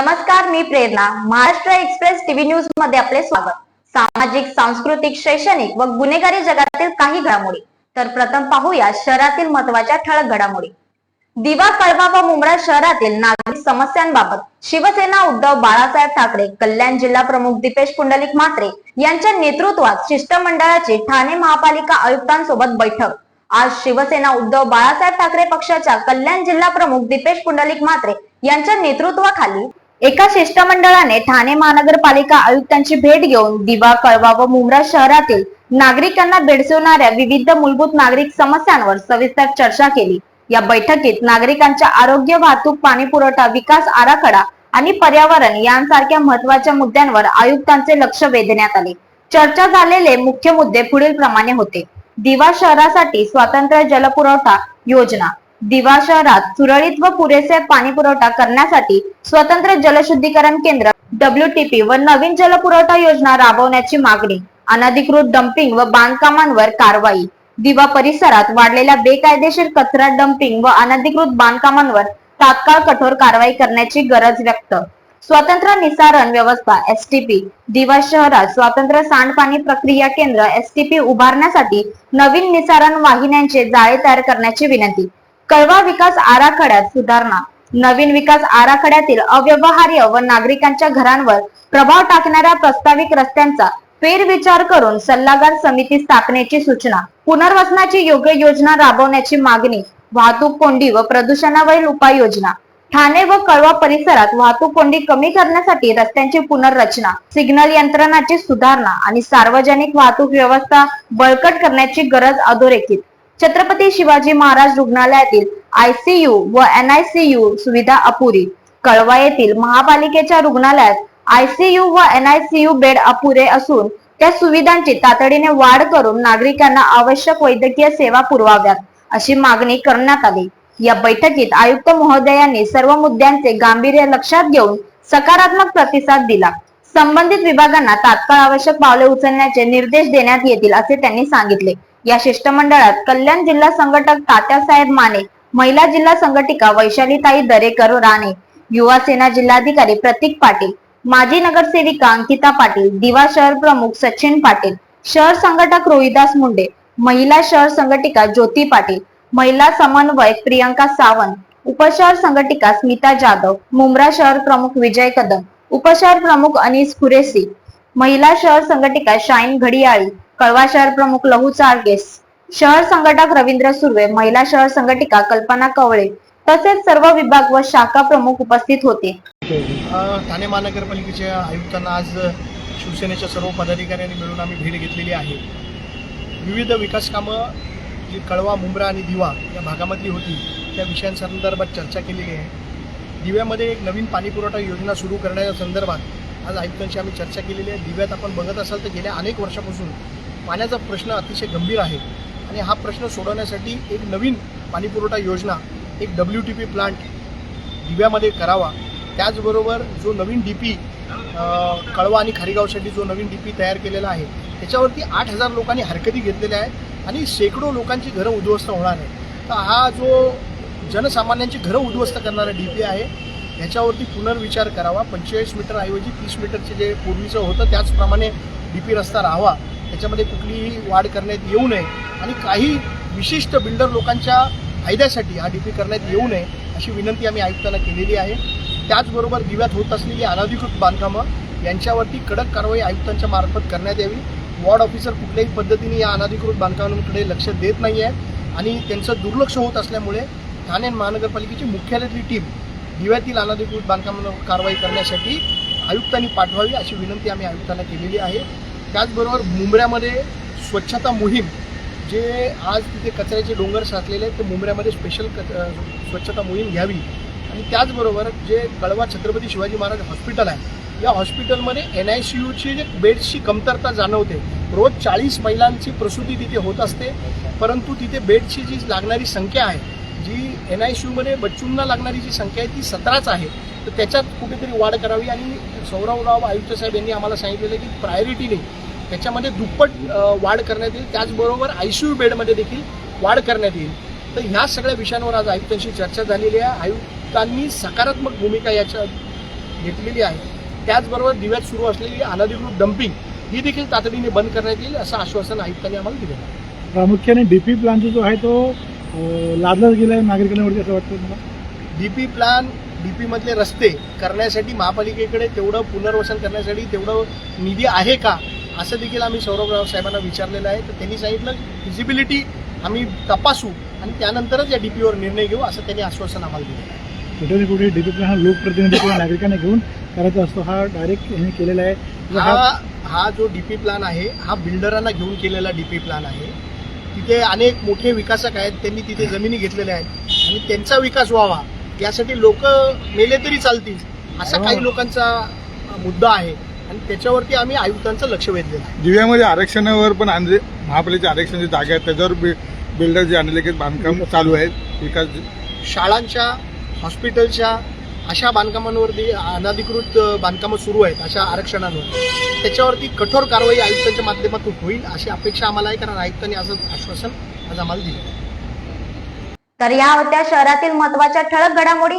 नमस्कार मी Prerna. Maharashtra express TV न्यूजमध्ये आपले स्वागत. सामाजिक सांस्कृतिक शैक्षणिक व गुन्हेगारी जगातील काही घडामोडी. तर प्रथम पाहूया शहरातील महत्त्वाच्या ठळक घडामोडी. दिवा कळवा व मुंब्रा शहरातील नागरिक समस्यांबाबत शिवसेना उद्धव बाळासाहेब ठाकरे कल्याण जिल्हा प्रमुख दीपेश पुंडलिक म्हात्रे यांच्या नेतृत्वात शिष्टमंडळाची ठाणे महापालिका आयुक्तांसोबत बैठक. आज शिवसेना उद्धव बाळासाहेब ठाकरे पक्षाच्या कल्याण जिल्हा प्रमुख दीपेश पुंडलिक म्हात्रे यांच्या नेतृत्वाखाली एका शिष्टमंडळाने ठाणे महानगरपालिका आयुक्तांची भेट घेऊन दिवा कळवा व मुंब्रा शहरातील नागरिकांना भेडसवणाऱ्या विविध मूलभूत नागरिक समस्यांवर सविस्तर चर्चा केली. या बैठकीत नागरिकांच्या आरोग्य वाहतूक पाणी पुरवठा विकास आराखडा आणि पर्यावरण यांसारख्या महत्त्वाच्या मुद्द्यांवर आयुक्तांचे लक्ष वेधण्यात आले. चर्चा झालेले मुख्य मुद्दे पुढील प्रमाणे होते. दिवा शहरासाठी स्वातंत्र्य जलपुरवठा योजना दिवा शहरात सुरळीत व पुरेसे पाणी पुरवठा करण्यासाठी स्वतंत्र जलशुद्धीकरण केंद्र डब्ल्यूटीपी व नवीन जलपुरवठा योजना राबवण्याची मागणी. अनधिकृत डम्पिंग व बांधकामांवर कारवाई. दिवा परिसरात वाढलेल्या बेकायदेशीर कचरा डम्पिंग व अनधिकृत बांधकामांवर तात्काळ कठोर कारवाई करण्याची गरज व्यक्त. स्वतंत्र निसारण व्यवस्था एसटीपी दिवा शहरात स्वतंत्र सांडपाणी प्रक्रिया केंद्र एसटीपी उभारण्यासाठी नवीन निसारण वाहिन्यांचे जाळे तयार करण्याची विनंती. कळवा विकास आराखड्यात सुधारणा. नवीन विकास आराखड्यातील अव्यवहार्य व नागरिकांच्या घरांवर प्रभाव टाकणाऱ्या प्रस्तावित रस्त्यांचा फेरविचार करून सल्लागार समिती स्थापनेची सूचना. पुनर्वसनाची योग्य योजना राबवण्याची मागणी वाहतूक कोंडी व प्रदूषणावरील उपाययोजना. ठाणे व कळवा परिसरात वाहतूक कोंडी कमी करण्यासाठी रस्त्यांची पुनर्रचना सिग्नल यंत्रणाची सुधारणा आणि सार्वजनिक वाहतूक व्यवस्था बळकट करण्याची गरज अधोरेखित. छत्रपती शिवाजी महाराज रुग्णालयातील आयसीयू व एनआयसीयू सुविधा अपुरी. कळवा येथील महापालिकेच्या रुग्णालयात आयसीयू व एनआयसीयू बेड अपुरे असून त्या सुविधांची तातडीने वाढ करून नागरिकांना आवश्यक वैद्यकीय सेवा पुरवाव्यात अशी मागणी करण्यात आली. या बैठकीत आयुक्त महोदयांनी सर्व मुद्द्यांचे गांभीर्य लक्षात घेऊन सकारात्मक प्रतिसाद दिला. संबंधित विभागांना तात्काळ आवश्यक पावले उचलण्याचे निर्देश देण्यात येतील असे त्यांनी सांगितले. या शिष्टमंडळात कल्याण जिल्हा संघटक तात्यासाहेब माने महिला जिल्हा संघटिका वैशालीताई दरेकर राणे युवा सेना जिल्हाधिकारी प्रतीक पाटील माजी नगरसेविका अंकिता पाटील दिवा शहर प्रमुख सचिन पाटील शहर संघटक रोहिदास मुंडे महिला शहर संघटिका ज्योती पाटील महिला समन्वयक प्रियंका सावंत उपशहर संघटिका स्मिता जाधव मुंब्रा शहर प्रमुख विजय कदम उपशहर प्रमुख अनिस कुरेसी महिला शहर संघटिका शाईन घडियाळी कळवा शहर प्रमुख लहू चारगेस शहर संघटक रवींद्र सुर्वे महिला शहर संघटिका कल्पना कवळे तसेच सर्व विभाग व शाखा प्रमुख उपस्थित होते. ठाणे महानगरपालिकेच्या आयुक्तांना आज शिवसेनेच्या सर्व पदाधिकाऱ्यांनी मिळून आम्ही भेट घेतलेली आहे. विविध विकास कामं जी कळवा मुंब्रा आणि दिवा या भागामधली होती त्या विषयांसंदर्भात चर्चा केलेली आहे दिव्यामध्ये एक नवीन पाणीपुरवठा योजना सुरू करण्याच्या संदर्भात आज आयुक्तांशी आम्ही चर्चा केलेली आहे. दिव्यात आपण बघत असाल तर गेल्या अनेक वर्षापासून पाण्याचा प्रश्न अतिशय गंभीर आहे. आणि हा प्रश्न सोडवण्यासाठी एक नवीन पाणीपुरवठा योजना एक डब्ल्यू टी पी प्लांट दिव्यामध्ये करावा. त्याचबरोबर जो नवीन डी पी कळवा आणि खारीगावसाठी जो नवीन डी पी तयार केलेला आहे त्याच्यावरती आठ हजार लोकांनी हरकती घेतलेल्या आहेत आणि शेकडो लोकांची घरं उद्ध्वस्त होणार आहे तर हा जो जनसामान्यांची घरं उद्ध्वस्त करणारा डी पी आहे ह्याच्यावरती पुनर्विचार करावा. पंचेचाळीस मीटर ऐवजी तीस मीटरचे जे पूर्वीचं होतं त्याचप्रमाणे डी पी रस्ता राहावा. त्याच्यामध्ये कुठलीही वाढ करण्यात येऊ नये आणि काही विशिष्ट बिल्डर लोकांच्या फायद्यासाठी हा डीपी करण्यात येऊ नये अशी विनंती आम्ही आयुक्तांना केलेली आहे. त्याचबरोबर दिव्यात होत असलेली अनधिकृत बांधकामं यांच्यावरती कडक कारवाई आयुक्तांच्या मार्फत करण्यात यावी. वॉर्ड ऑफिसर कुठल्याही पद्धतीने या अनधिकृत बांधकामांकडे लक्ष देत नाही आहे आणि त्यांचं दुर्लक्ष होत असल्यामुळे ठाणे महानगरपालिकेची मुख्यालयातली टीम दिव्यातील अनधिकृत बांधकामांवर कारवाई करण्यासाठी आयुक्तांनी पाठवावी अशी विनंती आम्ही आयुक्तांना केलेली आहे. त्याचबरोबर मुंबऱ्यामध्ये स्वच्छता मोहीम जे आज तिथे कचऱ्याचे डोंगर साचलेले आहेत ते मुंबऱ्यामध्ये स्पेशल क स्वच्छता मोहीम घ्यावी. आणि त्याचबरोबर जे कळवा छत्रपती शिवाजी महाराज हॉस्पिटल आहे या हॉस्पिटलमध्ये एन आय सी यूची जे बेड्सची कमतरता जाणवते. रोज चाळीस महिलांची प्रसूती तिथे होत असते परंतु तिथे बेडची जी लागणारी संख्या आहे जी एन आय सी यूमध्ये बच्चूंना लागणारी जी संख्या आहे ती सतराच आहे. तर त्याच्यात कुठेतरी वाढ करावी. आणि सौरवराव आयुक्त साहेब यांनी आम्हाला सांगितलेलं की प्रायोरिटीने त्याच्यामध्ये दुप्पट वाढ करण्यात येईल. त्याचबरोबर आय सी यू बेडमध्ये देखील वाढ करण्यात येईल. तर ह्या सगळ्या विषयांवर आज आयुक्तांशी चर्चा झालेली आहे. आयुक्तांनी सकारात्मक भूमिका याच्या घेतलेली आहे. त्याचबरोबर दिव्यात सुरू असलेली अनधिकृत डम्पिंग ही देखील तातडीने बंद करण्यात येईल असं आश्वासन आयुक्तांनी आम्हाला दिलेलं आहे. प्रामुख्याने डीपी प्लांट जो आहे तो लादलाच गेला आहे नागरिकांवरती असं वाटतं मला डीपी प्लॅन डीपी मधले रस्ते करण्यासाठी महापालिकेकडे तेवढं पुनर्वसन करण्यासाठी तेवढं निधी आहे का? असं देखील आम्ही सौरभराव साहेबांना विचारलेलं आहे. तर त्यांनी सांगितलं फिजिबिलिटी आम्ही तपासू आणि त्यानंतरच या डीपीवर निर्णय घेऊ असं त्यांनी आश्वासन आम्हाला दिलं आहे. कुठे ना कुठे डीपी प्लांट हा लोकप्रतिनिधी किंवा नागरिकांना घेऊन करायचा असतो. हा डायरेक्ट यांनी केलेला आहे. हा हा हा जो डीपी प्लॅन आहे हा बिल्डरांना घेऊन केलेला डीपी प्लॅन आहे. तिथे अनेक मोठे विकासक आहेत त्यांनी तिथे जमिनी घेतलेल्या आहेत. आणि त्यांचा विकास व्हावा यासाठी लोक मेले तरी चालतील असा काही लोकांचा मुद्दा आहे. आणि त्याच्यावरती आम्ही आयुक्तांचं लक्ष वेधलेलं आहे. दिव्यामध्ये आरक्षणावर पण आणले महापालिकेचे आरक्षण जे जागा आहेत. त्याच्यावर बि बिल्डर जे आणलेले बांधकाम चालू आहेत. विकास शाळांच्या हॉस्पिटलच्या अशा बांधकामांवरती अनधिकृत बांधकामं सुरू आहेत अशा आरक्षणांवर. त्याच्यावरती कठोर कारवाई आयुक्तांच्या माध्यमातून होईल अशी अपेक्षा आम्हाला आहे कारण आयुक्तांनी असं आश्वासन आज आम्हाला दिलं. आहे. तर या होत्या शहरातील महत्त्वाच्या ठळक घडामोडी.